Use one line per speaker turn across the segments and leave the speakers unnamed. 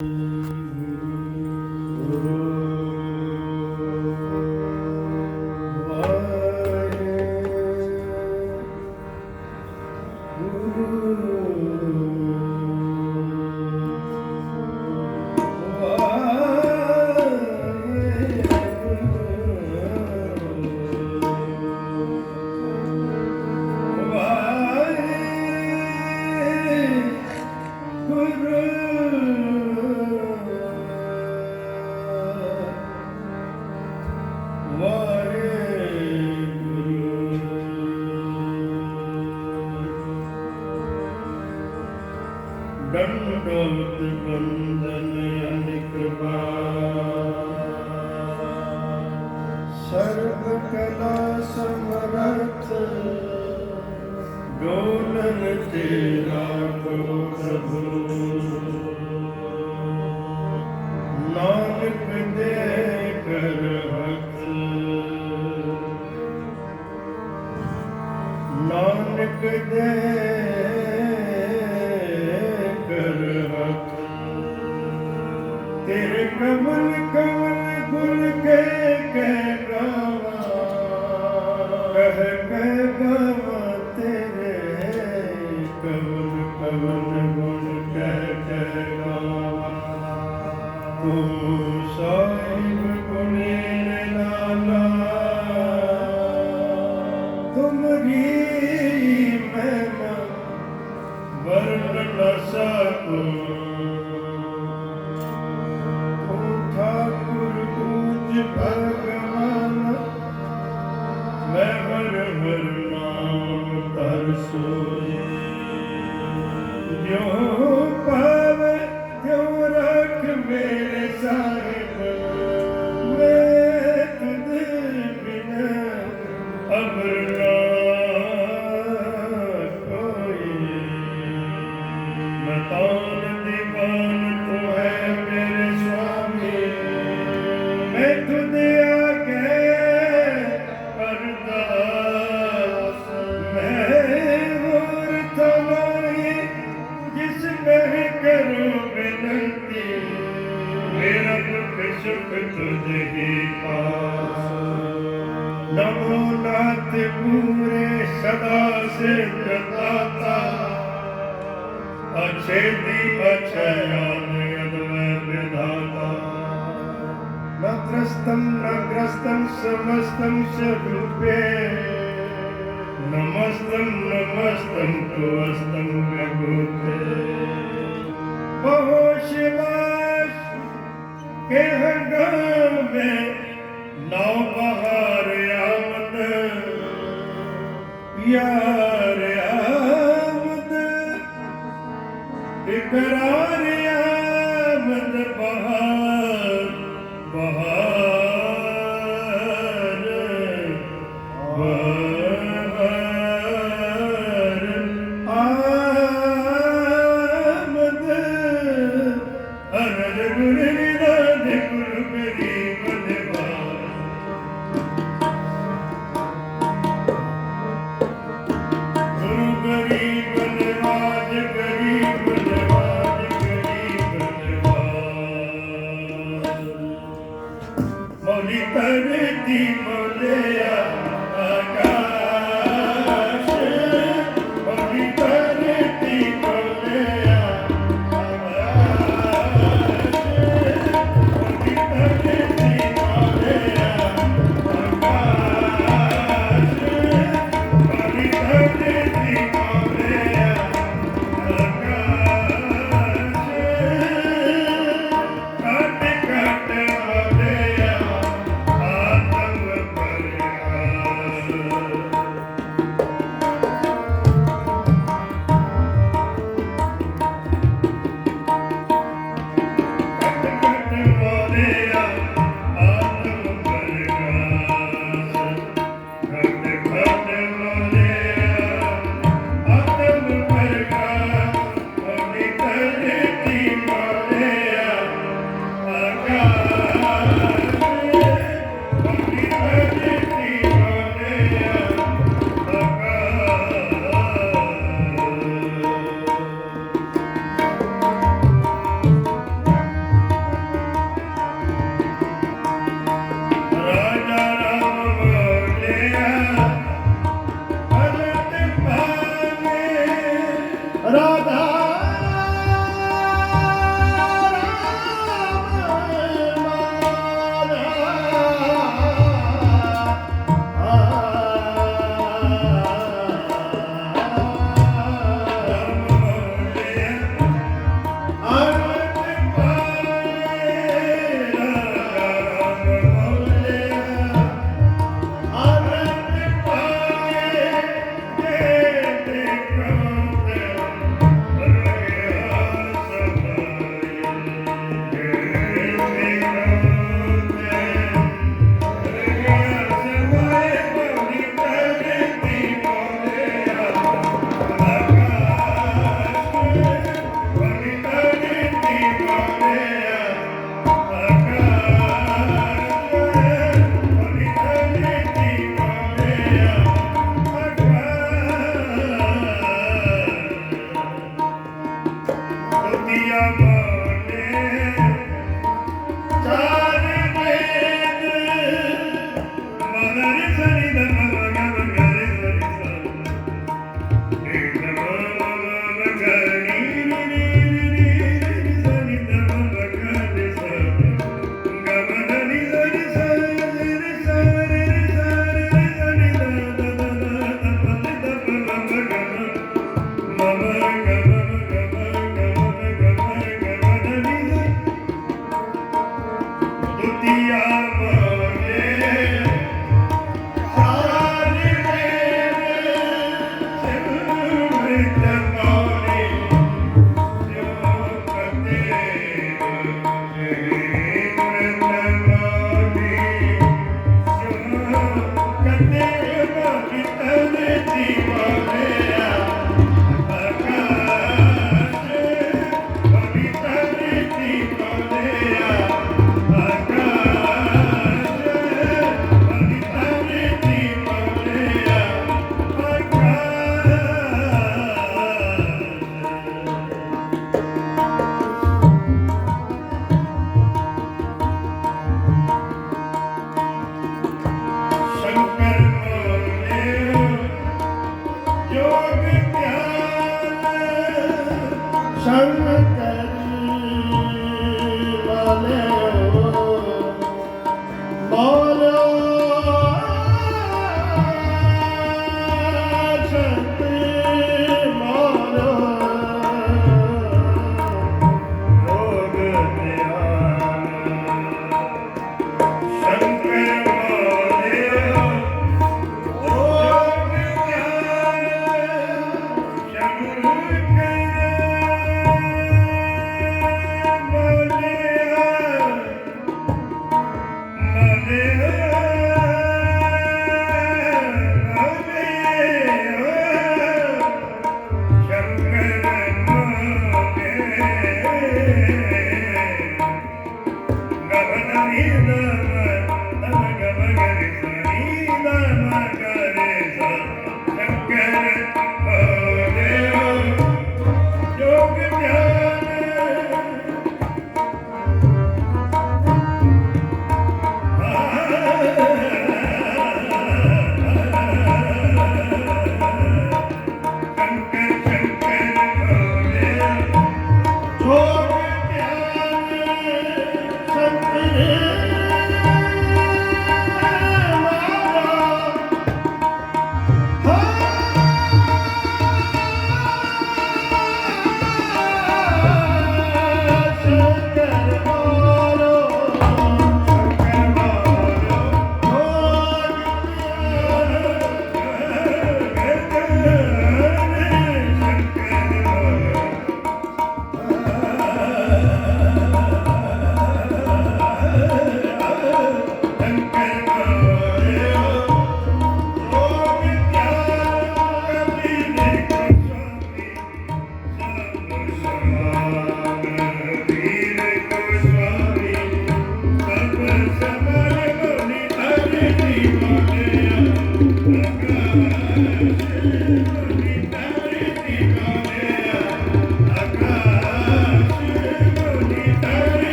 Mm-hmm. ਕਲਾ ਸਮਰਥ ਡੋਲਨ ਤੇਰਾ ਕੋ ਪ੍ਰਭੂ ਨਾਨਕ ਦੇ ਕਰ ਹੱਥ ਨਾਨਕ ਦੇ ਕਰ ਹੱਥ ਤੇਰੇ ਕਮਲ ਕਮਲ ਗੁਲ ਕੇ त्रस्तं न ग्रस्तं समस्तं च रूपे नमस्तं नमस्तं त्वस्तं प्रभूते बहो शिवाश के हंगाम में नौ बहार आमद यार आमद इकरा ਦੇ ਦੀਵਾਨੇ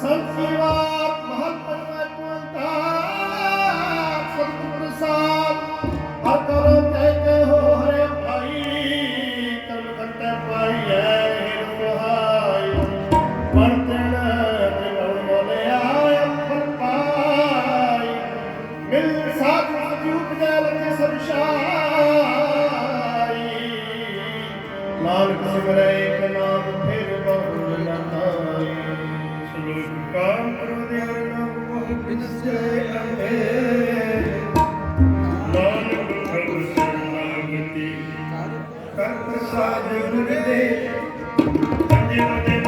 Santivat Mahaparvatmanta Sadhguru Sai Nanak ਸਿਮਰੈ ਇੱਕ ਨਾਮ, ਫਿਰ ਬਹੁਲ ਨ ਆਏ
ਸਲੋਕ ਕਾਮ ਪ੍ਰਦਿਆ ਨਾਮ ਬਹੁ ਬਿਨਸੇ ਅੰਦੇ ਨਾਨਕ ਪ੍ਰਭੂ ਸਰਨਾਗਤੀ ਕਰ ਪ੍ਰਸਾਦ ਗੁਰ ਦੇ।
ਅੰਜੇ